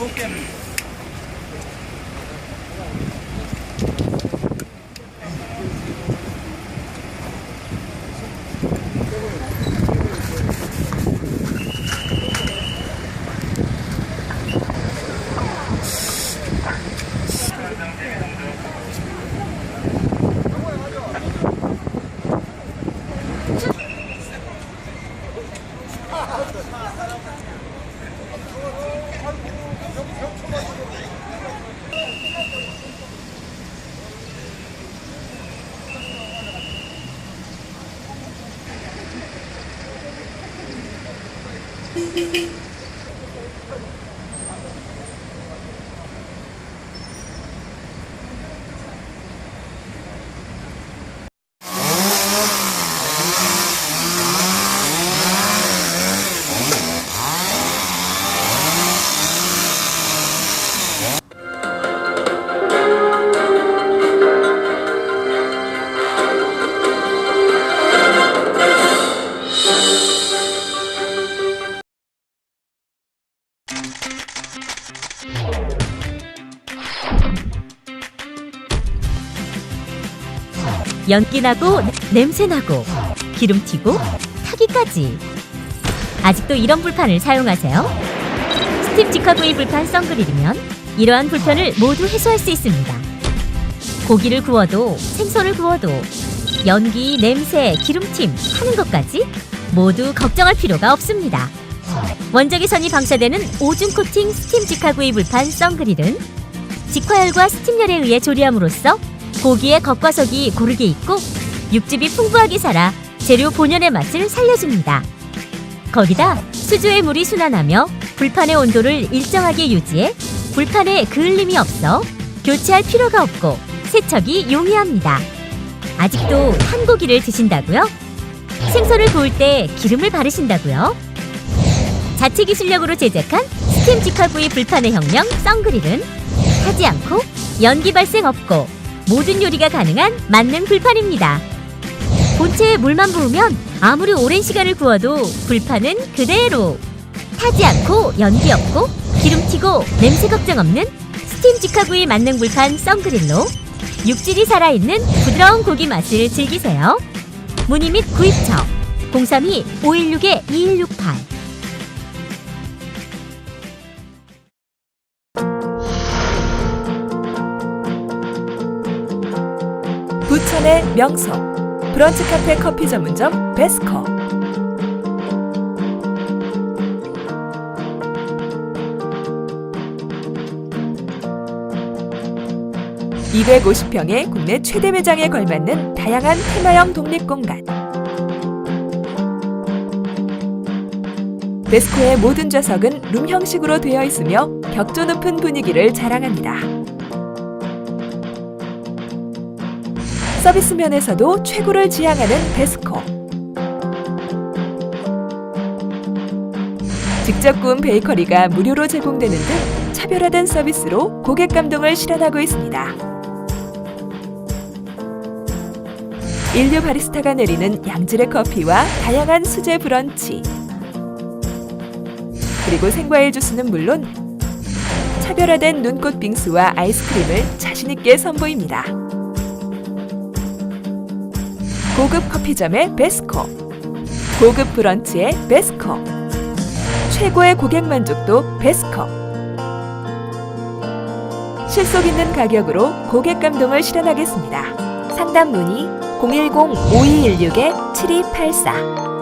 ممكن 연기 나고 냄새 나고 기름 튀고 타기까지. 아직도 이런 불판을 사용하세요? 스팀 직화구이 불판 썬그릴이면 이러한 불편을 모두 해소할 수 있습니다. 고기를 구워도 생선을 구워도 연기, 냄새, 기름짐 하는 것까지 모두 걱정할 필요가 없습니다. 원적외 선이 방사되는 오줌 코팅 스팀 직화구이 불판 썬그릴은 직화열과 스팀열에 의해 조리함으로써 고기의 겉과 속이 고르게 익고 육즙이 풍부하게 살아 재료 본연의 맛을 살려줍니다. 거기다 수조의 물이 순환하며 불판의 온도를 일정하게 유지해 불판에 그을림이 없어 교체할 필요가 없고 세척이 용이합니다. 아직도 탄 고기를 드신다고요? 생선을 구울 때 기름을 바르신다고요? 자체 기술력으로 제작한 스팀 직화구이 불판의 혁명 썬그릴은 타지 않고 연기 발생 없고 모든 요리가 가능한 만능 불판입니다. 본체에 물만 부으면 아무리 오랜 시간을 구워도 불판은 그대로 타지 않고 연기 없고 기름 튀고 냄새 걱정 없는 스팀 직화구이 만능 불판 썬그릴로 육질이 살아있는 부드러운 고기 맛을 즐기세요. 문의 및 구입처 032-516-2168 천의 명소 브런치 카페 커피 전문점 베스커. 250평의 국내 최대 매장에 걸맞는 다양한 테마형 독립공간. 베스코의 모든 좌석은 룸 형식으로 되어 있으며 격조 높은 분위기를 자랑합니다. 서비스 면에서도 최고를 지향하는 베스코. 직접 구운 베이커리가 무료로 제공되는 등 차별화된 서비스로 고객 감동을 실현하고 있습니다. 인류 바리스타가 내리는 양질의 커피와 다양한 수제 브런치. 그리고 생과일 주스는 물론 차별화된 눈꽃 빙수와 아이스크림을 자신있게 선보입니다. 고급 커피점의 베스코. 고급 브런치의 베스코. 최고의 고객 만족도 베스코. 실속 있는 가격으로 고객 감동을 실현하겠습니다. 상담 문의 010-5216-7284